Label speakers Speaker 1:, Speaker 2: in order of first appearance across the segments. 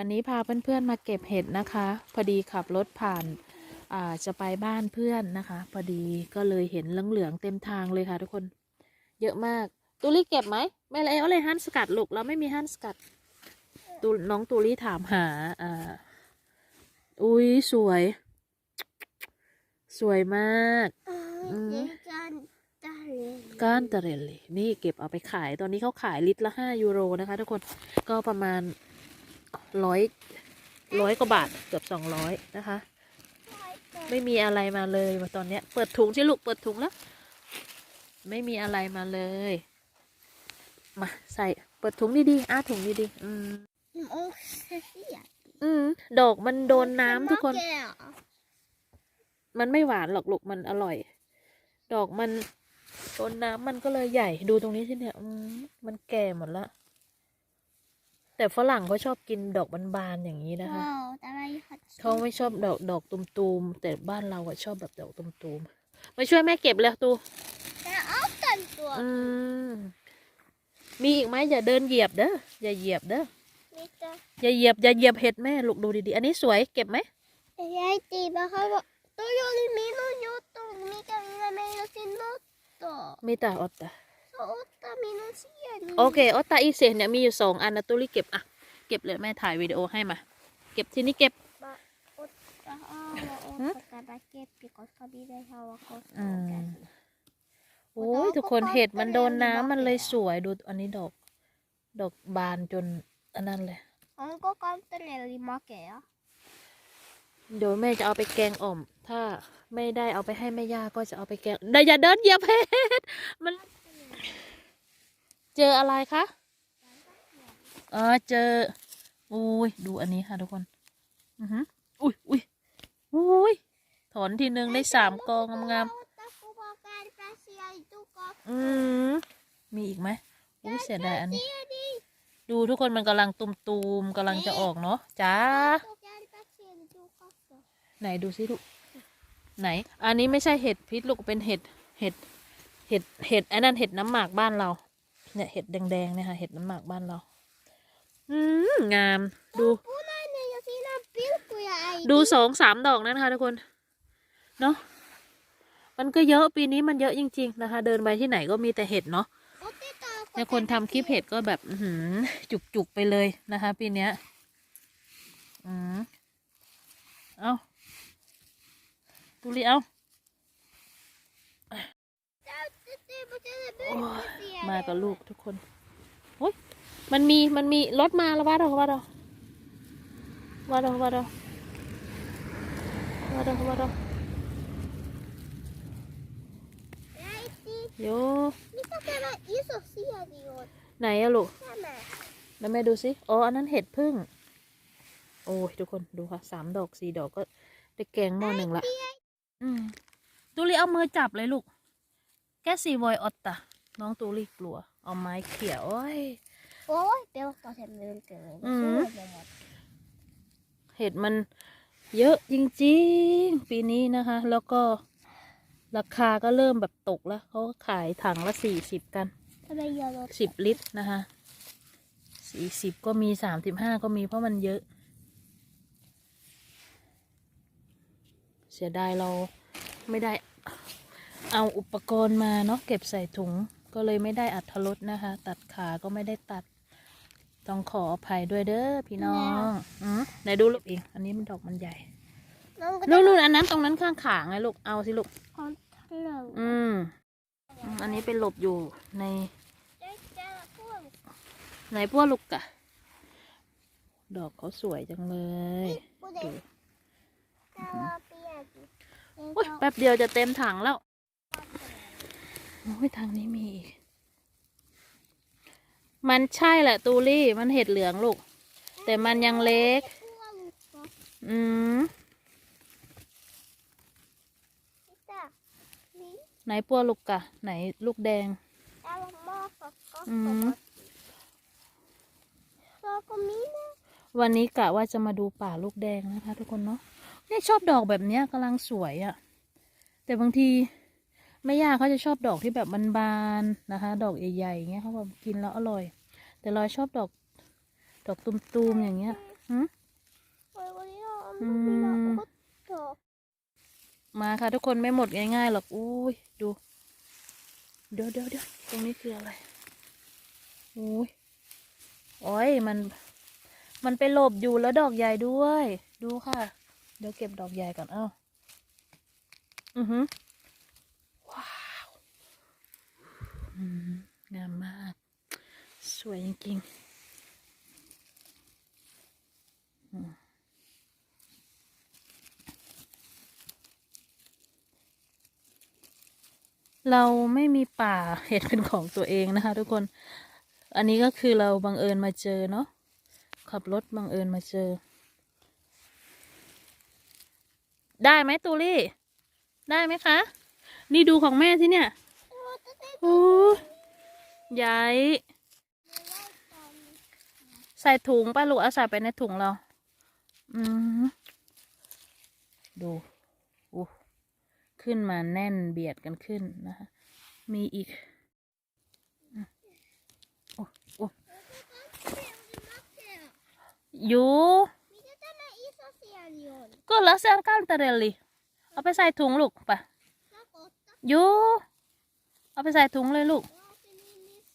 Speaker 1: วันนี้พาเพื่อนๆมาเก็บเห็ดนะคะ พอดีขับรถผ่านอ่าจะไปบ้านเพื่อนนะคะ พอดีก็เลยเห็นเหลืองๆเต็มทางเลยค่ะทุกคน เยอะมาก ตูลี่เก็บไหมไม่เลยเอาเลยฮันสกัดลูกเราไม่มีฮันสกัดตูน้องตูลี่ถามหาอ่าอุ้ยสวย สวยมากอืมก้านตะเรลเลยนี่เก็บเอาไปขายตอนนี้เขาขายลิตรละห้ายูโรนะคะ ทุกคนก็ประมาณ ร้อยร้อยกว่าบาทเกือบสองร้อยนะคะ ไม่มีอะไรมาเลยมาตอนเนี้ย เปิดถุงสิลูกเปิดถุงแล้ว ไม่มีอะไรมาเลย มาใส่เปิดถุงดีๆอ้าถุงดีๆอืมอืมดอกมันโดนน้ำทุกคน มันไม่หวานหรอกลูกมันอร่อย ดอกมันโดนน้ำมันก็เลยใหญ่ดูตรงนี้สิเนี่ยอืมมันแก่หมดละ แต่ฝรั่งเขาชอบกินดอกบานๆอย่างนี้นะคะเขาไม่ชอบดอกดอกตุมๆแต่บ้านเราอะชอบแบบดอกตุมๆมาช่วยแม่เก็บเลยตูอืมมีอีกไหมอย่าเดินเหยียบเด้ออย่าเหยียบเด้ออย่าเหยียบอย่าเหยียบเห็ดแม่ลูกดูดีๆ อันนี้สวยเก็บไหมมีแต่ออตตาโอเคออตตาอีเซเนี่ยมีอยู่สองอันนะตุลี่เก็บอะเก็บเลยแม่ถ่ายวิดีโอให้มา เก็บที่นี่เก็บอืมโอ้ยทุกคนเห็ดมันโดนน้ำมันเลยสวยดูอันนี้ดอก ดอกบานจนอันนั้นเลยเดี๋ยวแม่จะเอาไปแกงอ่อม ถ้าไม่ได้เอาไปให้แม่ย่าก็จะเอาไปแกงเดี๋ยวอย่าเดินเหยียบเห็ดมัน เจออะไรคะอ๋อเจออุ้ยดูอันนี้ค่ะทุกคนอือหืออุ้ยอุ้ยอุ้ยถอนทีนึงได้สามกองงามๆอืมมีอีกไหมอุ้ยเสียดายอันนี้ ดูทุกคนมันกำลังตุมๆกำลังจะออกเนาะจ้าไหนดูสิลูกไหน อันนี้ไม่ใช่เห็ดพิษลูกเป็นเห็ดเห็ดเห็ดเห็ดไอ้นั่นเห็ดน้ำหมากบ้านเรา เนี่ยเห็ดแดงๆเนี่ยค่ะเห็ดน้ำหมากบ้านเรา อืมงามดู ดูสองสามดอกนั้นค่ะทุกคน เนาะมันก็เยอะปีนี้มันเยอะจริง ๆ นะคะ เดินไปที่ไหนก็มีแต่เห็ดเนาะเนี่ยคนทำคลิปเห็ดก็แบบอื้อหือจุกๆไปเลยนะคะ ปีเนี้ยอืมเอาตุลีเอา มากับลูกทุกคนโอ้ยมันมีมันมีรถมาแล้วว่าเราว่าเราว่าเราว่าเราว่าเราว่าเราโยไหนอะลูกแล้วแม่ดูสิอ๋ออันนั้นเห็ดพึ่ง โอ้ยทุกคนดูค่ะสามดอกสี่ดอกก็ได้แกงหม้อหนึ่งละ อืมตูลีเอามือจับเลยลูก แกสีวอยออตตา น้องตูลีกลัว เอาไม้เขี่ยโอ้ยเห็ดมันเยอะจริงๆ ปีนี้นะคะ แล้วก็ราคาก็เริ่มแบบตกแล้ว เขาขายถังละสี่สิบกันสิบลิตรนะคะสี่สิบก็มีสามสิบห้าก็มีเพราะมันเยอะ เสียดายเราไม่ได้เอาอุปกรณ์มาเนาะเก็บใส่ถุง ก็เลยไม่ได้อัดรสนะคะ ตัดขาก็ไม่ได้ตัด ต้องขออภัยด้วยเด้อพี่น้องอืมไหนดูลูกอีก อันนี้มันดอกมันใหญ่นู่นนู่นอันนั้นตรงนั้นข้างขาไงลูก เอาสิลูกอืมอืมอันนี้เป็นหลบอยู่ในไหนพวกลูกอะดอกเขาสวยจังเลยดูโอ้ยแป๊บเดียวจะเต็มถังแล้วโอ้ยทางนี้มีอีก มันใช่แหละตูลี่ มันเห็ดเหลืองลูก แต่มันยังเล็ก อืมไหนพวกลูกกะ ไหนลูกแดงอืมวันนี้กะว่าจะมาดูป่าลูกแดงนะคะ ทุกคนเนาะเนี่ยชอบดอกแบบเนี้ยกำลังสวยอะ่ะ แต่บางที แม่ย่าเขาจะชอบดอกที่แบบบานๆนะคะ ดอกใหญ่ๆอย่างเงี้ยเขาบอกกินแล้วอร่อย แต่ลอยชอบดอก ดอกตุ้มๆอย่างเงี้ยอืมมาค่ะทุกคนไม่หมดง่ายๆหรอกอุ้ยดูเดี๋ยวเดี๋ยวเดี๋ยวตรงนี้คืออะไรอุ้ยโอ้ยมัน มันไปหลบอยู่แล้วดอกใหญ่ด้วย ดูค่ะ เดี๋ยวเก็บดอกใหญ่ก่อนเอ้า อือหือ งามมาก สวยจริงๆเราไม่มีป่าเห็ดเป็นของตัวเองนะคะ ทุกคน อันนี้ก็คือเราบังเอิญมาเจอเนาะ ขับรถบังเอิญมาเจอ ได้ไหมตูลี่ ได้ไหมคะ นี่ดูของแม่ที่เนี่ย ย้ายใส่ถุงป้าลูกเอาใส่ไปในถุงเรา อืมดูโอ้ขึ้นมาแน่นเบียดกันขึ้นนะคะ มีอีกอยู่ก็ลักษณะการเรลีเอาไปใส่ถุงลูกปะอยู่ เอาไปใส่ถุงเลยลูก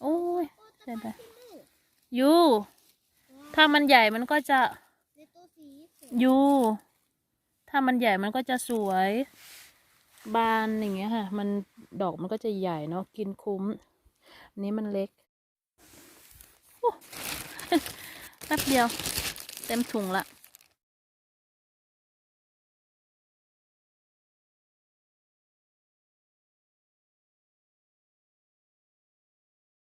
Speaker 1: โอ้ย
Speaker 2: เส
Speaker 1: ร็
Speaker 2: จแล้
Speaker 1: วยูถ้ามันใหญ่มันก็จะยูถ้ามันใหญ่มันก็จะสวย บานอย่างเงี้ยค่ะ มันดอกมันก็จะใหญ่เนาะกินคุ้มอันนี้มันเล็กแป๊บเดียว เต็มถุงละ